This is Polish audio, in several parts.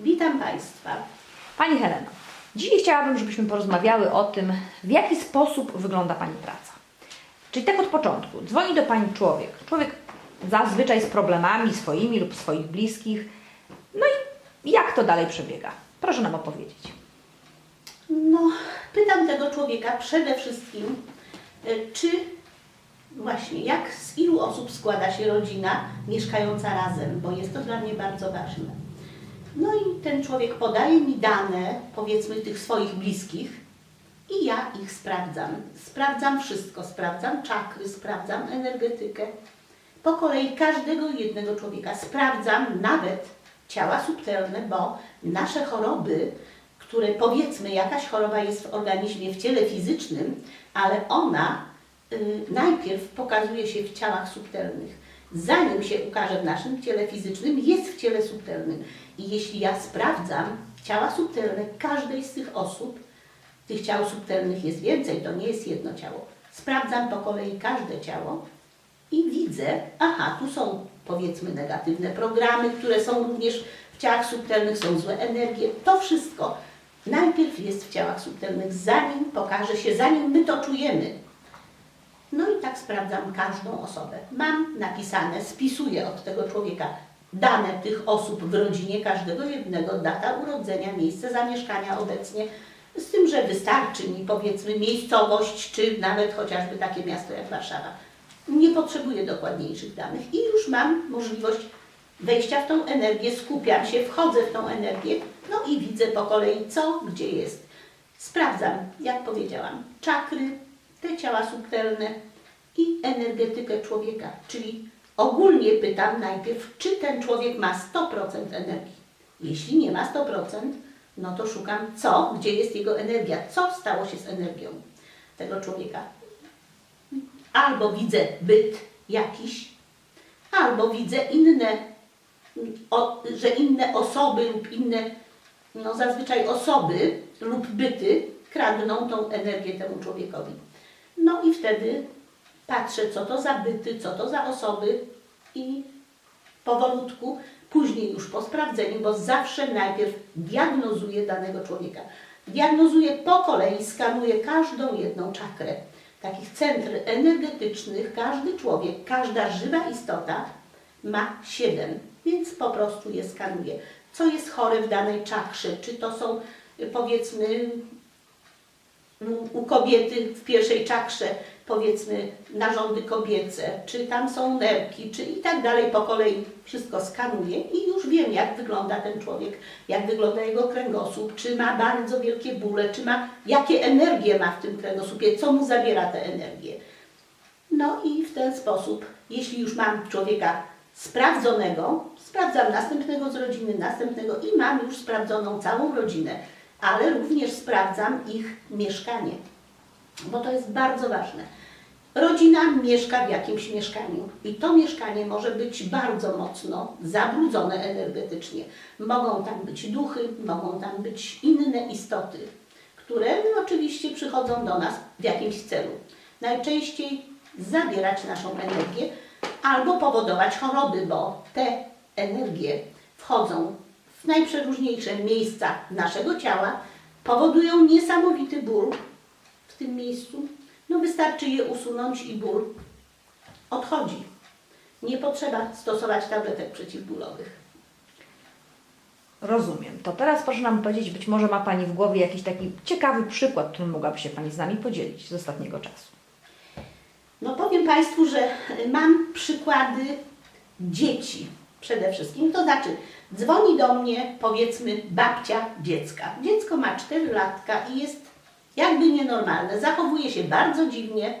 Witam Państwa. Pani Heleno, dzisiaj chciałabym, żebyśmy porozmawiały o tym, w jaki sposób wygląda Pani praca. Czyli tak od początku. Dzwoni do Pani człowiek. Człowiek zazwyczaj z problemami swoimi lub swoich bliskich. No i jak to dalej przebiega? Proszę nam opowiedzieć. No, pytam tego człowieka przede wszystkim, e, czy właśnie jak z ilu osób składa się rodzina mieszkająca razem, bo jest to dla mnie bardzo ważne. No i ten człowiek podaje mi dane, powiedzmy, tych swoich bliskich i ja ich sprawdzam. Sprawdzam wszystko, sprawdzam czakry, sprawdzam energetykę. Po kolei każdego jednego człowieka sprawdzam nawet ciała subtelne, bo nasze choroby, które powiedzmy jakaś choroba jest w organizmie, w ciele fizycznym, ale ona y, najpierw pokazuje się w ciałach subtelnych. Zanim się ukaże w naszym ciele fizycznym, jest w ciele subtelnym. I jeśli ja sprawdzam ciała subtelne każdej z tych osób, tych ciał subtelnych jest więcej, to nie jest jedno ciało. Sprawdzam po kolei każde ciało i widzę, aha, tu są powiedzmy negatywne programy, które są również w ciałach subtelnych, są złe energie. To wszystko najpierw jest w ciałach subtelnych, zanim pokaże się, zanim my to czujemy. No i tak sprawdzam każdą osobę. Mam napisane, spisuję od tego człowieka dane tych osób w rodzinie, każdego jednego, data urodzenia, miejsce zamieszkania obecnie, z tym, że wystarczy mi powiedzmy miejscowość, czy nawet chociażby takie miasto jak Warszawa. Nie potrzebuję dokładniejszych danych i już mam możliwość wejścia w tą energię, skupiam się, wchodzę w tą energię, no i widzę po kolei co, gdzie jest. Sprawdzam, jak powiedziałam, czakry, te ciała subtelne i energetykę człowieka, czyli ogólnie pytam najpierw, czy ten człowiek ma 100% energii. Jeśli nie ma 100%, no to szukam co, gdzie jest jego energia, co stało się z energią tego człowieka. Albo widzę byt jakiś, albo widzę inne, o, że inne osoby lub inne, no zazwyczaj osoby lub byty kradną tą energię temu człowiekowi. No i wtedy patrzę, co to za byty, co to za osoby i powolutku, później już po sprawdzeniu, bo zawsze najpierw diagnozuję danego człowieka. Diagnozuję po kolei, skanuję każdą jedną czakrę. Takich centr energetycznych każdy człowiek, każda żywa istota ma siedem, więc po prostu je skanuję. Co jest chore w danej czakrze? Czy to są powiedzmy u- u kobiety w pierwszej czakrze, powiedzmy, narządy kobiece, czy tam są nerki, czy i tak dalej po kolei wszystko skanuję i już wiem, jak wygląda ten człowiek, jak wygląda jego kręgosłup, czy ma bardzo wielkie bóle, czy ma, jakie energie ma w tym kręgosłupie, co mu zabiera te energię. No i w ten sposób, jeśli już mam człowieka sprawdzonego, sprawdzam następnego z rodziny, następnego i mam już sprawdzoną całą rodzinę, ale również sprawdzam ich mieszkanie, bo to jest bardzo ważne. Rodzina mieszka w jakimś mieszkaniu i to mieszkanie może być bardzo mocno zabrudzone energetycznie. Mogą tam być duchy, mogą tam być inne istoty, które oczywiście przychodzą do nas w jakimś celu. Najczęściej zabierać naszą energię albo powodować choroby, bo te energie wchodzą najprzeróżniejsze miejsca naszego ciała, powodują niesamowity ból w tym miejscu. No wystarczy je usunąć i ból odchodzi. Nie potrzeba stosować tabletek przeciwbólowych. Rozumiem. To teraz proszę nam powiedzieć, być może ma Pani w głowie jakiś taki ciekawy przykład, którym mogłaby się Pani z nami podzielić z ostatniego czasu. No powiem Państwu, że mam przykłady dzieci przede wszystkim. To znaczy, dzwoni do mnie powiedzmy babcia dziecka. Dziecko ma 4 latka i jest jakby nienormalne. Zachowuje się bardzo dziwnie.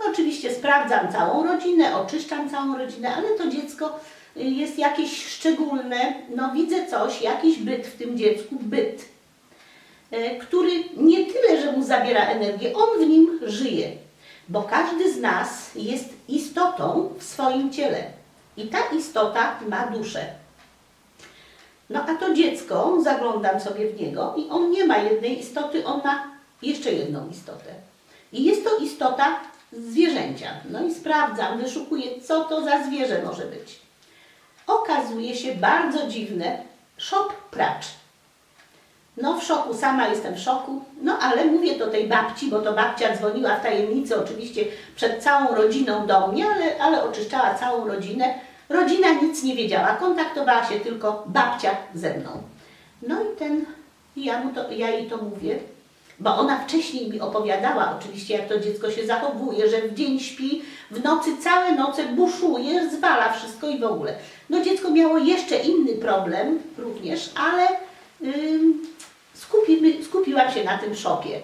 No, oczywiście sprawdzam całą rodzinę, oczyszczam całą rodzinę, ale to dziecko y, jest jakieś szczególne. No widzę coś, jakiś byt w tym dziecku, byt, e, który nie tyle, że mu zabiera energię, on w nim żyje. Bo każdy z nas jest istotą w swoim ciele. I ta istota ma duszę. No a to dziecko, zaglądam sobie w niego i on nie ma jednej istoty, on ma jeszcze jedną istotę. I jest to istota zwierzęcia. No i sprawdzam, wyszukuję, co to za zwierzę może być. Okazuje się bardzo dziwne, szop pracz. No w szoku, sama jestem w szoku, no ale mówię to tej babci, bo to babcia dzwoniła w tajemnicy oczywiście przed całą rodziną do mnie, ale, ale oczyszczała całą rodzinę. Rodzina nic nie wiedziała, kontaktowała się tylko babcia ze mną. No i ten, ja, mu to, ja jej to mówię, bo ona wcześniej mi opowiadała oczywiście, jak to dziecko się zachowuje, że w dzień śpi, w nocy całe noce buszuje, zwala wszystko i w ogóle. No dziecko miało jeszcze inny problem również, ale skupimy, skupiłam się na tym szopie.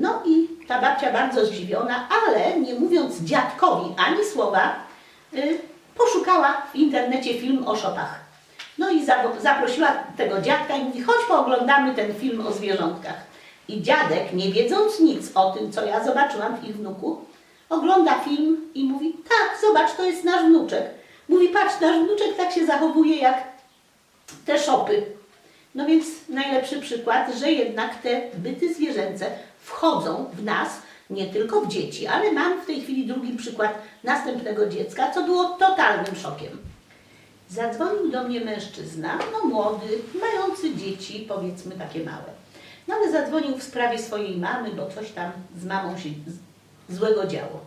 No i ta babcia bardzo zdziwiona, ale nie mówiąc dziadkowi ani słowa, y, poszukała w internecie film o szopach. No i za- zaprosiła tego dziadka i mówi, chodź pooglądamy ten film o zwierzątkach. I dziadek, nie wiedząc nic o tym, co ja zobaczyłam w ich wnuku, ogląda film i mówi, tak, zobacz, to jest nasz wnuczek. Mówi, patrz, nasz wnuczek tak się zachowuje jak te szopy. No więc najlepszy przykład, że jednak te byty zwierzęce wchodzą w nas, nie tylko w dzieci, ale mam w tej chwili drugi przykład następnego dziecka, co było totalnym szokiem. Zadzwonił do mnie mężczyzna, no młody, mający dzieci, powiedzmy takie małe. No ale zadzwonił w sprawie swojej mamy, bo coś tam z mamą się złego działo.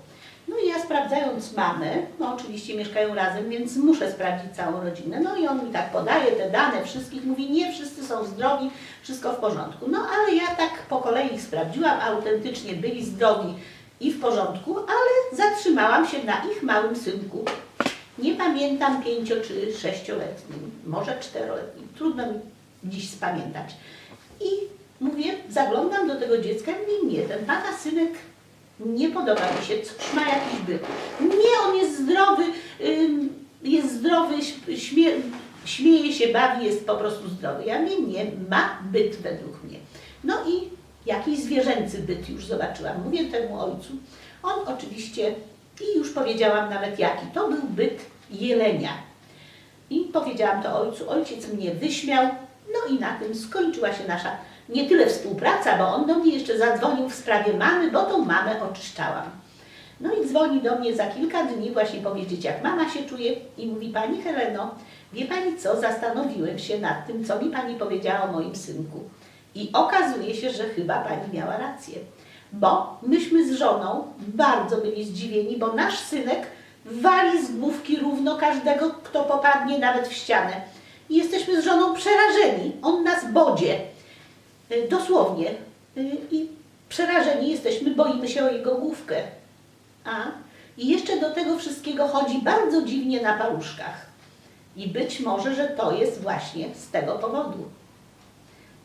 No i ja sprawdzając mamę, no oczywiście mieszkają razem, więc muszę sprawdzić całą rodzinę. No i on mi tak podaje te dane wszystkich, mówi nie, wszyscy są zdrowi, wszystko w porządku. No ale ja tak po kolei ich sprawdziłam, autentycznie byli zdrowi i w porządku, ale zatrzymałam się na ich małym synku. Nie pamiętam pięcio czy sześcioletnim, może czteroletnim, trudno mi dziś spamiętać. I mówię, zaglądam do tego dziecka i nie, ten pana synek nie podoba mi się, coś ma jakiś byt. Nie, on jest zdrowy, jest zdrowy, śmie, śmieje się, bawi, jest po prostu zdrowy. Ja mówię, nie, ma byt według mnie. No i jakiś zwierzęcy byt już zobaczyłam. Mówię temu ojcu. On oczywiście, i już powiedziałam nawet jaki, to był byt jelenia. I powiedziałam to ojcu, ojciec mnie wyśmiał, no i na tym skończyła się nasza nie tyle współpraca, bo on do mnie jeszcze zadzwonił w sprawie mamy, bo tą mamę oczyszczałam. No i dzwoni do mnie za kilka dni właśnie powiedzieć, jak mama się czuje i mówi, Pani Heleno, wie Pani co, zastanowiłem się nad tym, co mi Pani powiedziała o moim synku. I okazuje się, że chyba Pani miała rację. Bo myśmy z żoną bardzo byli zdziwieni, bo nasz synek wali z główki równo każdego, kto popadnie nawet w ścianę. I jesteśmy z żoną przerażeni. On nas bodzie. Y, Dosłownie. Y, I przerażeni jesteśmy, boimy się o jego główkę. A i jeszcze do tego wszystkiego chodzi bardzo dziwnie na paluszkach. I być może, że to jest właśnie z tego powodu.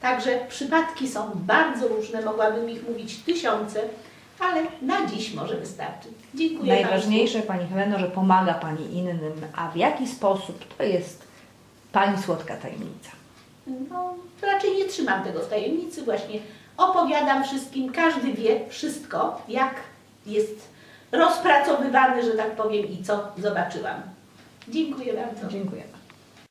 Także przypadki są bardzo różne, mogłabym ich mówić tysiące, ale na dziś może wystarczy. Dziękuję Najważniejsze, Pani Heleno, że pomaga Pani innym, a w jaki sposób to jest Pani słodka tajemnica. No, raczej nie trzymam tego w tajemnicy, właśnie opowiadam wszystkim, każdy wie wszystko, jak jest rozpracowywany, że tak powiem, i co zobaczyłam. Dziękuję bardzo. Dziękuję.